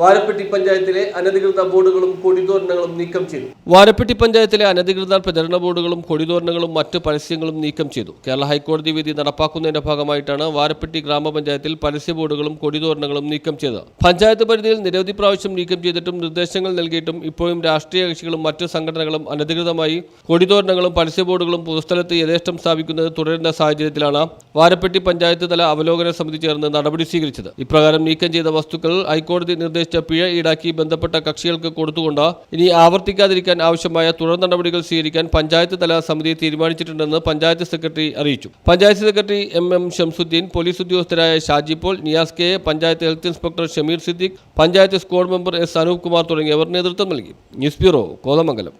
വാരപ്പെട്ടി പഞ്ചായത്തിലെ അനധികൃത ബോർഡുകളും കൊടിതോരണങ്ങളും നീക്കം ചെയ്തു. വാരപ്പെട്ടി പഞ്ചായത്തിലെ അനധികൃത പ്രചരണ ബോർഡുകളും കൊടിതോരണങ്ങളും മറ്റ് പരസ്യങ്ങളും നീക്കം ചെയ്തു. കേരള ഹൈക്കോടതി വിധി നടപ്പാക്കുന്നതിന്റെ ഭാഗമായിട്ടാണ് വാരപ്പെട്ടി ഗ്രാമപഞ്ചായത്തിൽ പരസ്യ ബോർഡുകളും കൊടിതോരണങ്ങളും നീക്കം ചെയ്തത്. പഞ്ചായത്ത് പരിധിയിൽ നിരവധി പ്രാവശ്യം നീക്കം ചെയ്തിട്ടും നിർദ്ദേശങ്ങൾ നൽകിയിട്ടും ഇപ്പോഴും രാഷ്ട്രീയ കക്ഷികളും മറ്റ് സംഘടനകളും അനധികൃതമായി കൊടിതോരണങ്ങളും പരസ്യ ബോർഡുകളും പൊതുസ്ഥലത്ത് യഥേഷ്ടം സ്ഥാപിക്കുന്നത് തുടരുന്ന സാഹചര്യത്തിലാണ് വാരപ്പെട്ടി പഞ്ചായത്ത് തല അവലോകന സമിതി ചേർന്ന് നടപടി സ്വീകരിച്ചത്. ഇപ്രകാരം നീക്കം ചെയ്ത വസ്തുക്കൾ ഹൈക്കോടതി നിർദ്ദേശിച്ച പിഴ ഈടാക്കി ബന്ധപ്പെട്ട കക്ഷികൾക്ക് കൊടുത്തുകൊണ്ട് ഇനി ആവർത്തിക്കാതിരിക്കാൻ ആവശ്യമായ തുടർ നടപടികൾ സ്വീകരിക്കാൻ പഞ്ചായത്ത് തല സമിതി തീരുമാനിച്ചിട്ടുണ്ടെന്ന് പഞ്ചായത്ത് സെക്രട്ടറി അറിയിച്ചു. Panchayat secretary M M Shamsuddin police ഉദ്യോഗസ്ഥരായ Shaji Paul Niyas K panchayat health inspector Shameer Siddique panchayat squad member S Anoop Kumar തുടങ്ങിയവർ നേതൃത്വം നൽകി. News bureau Kothamangalam.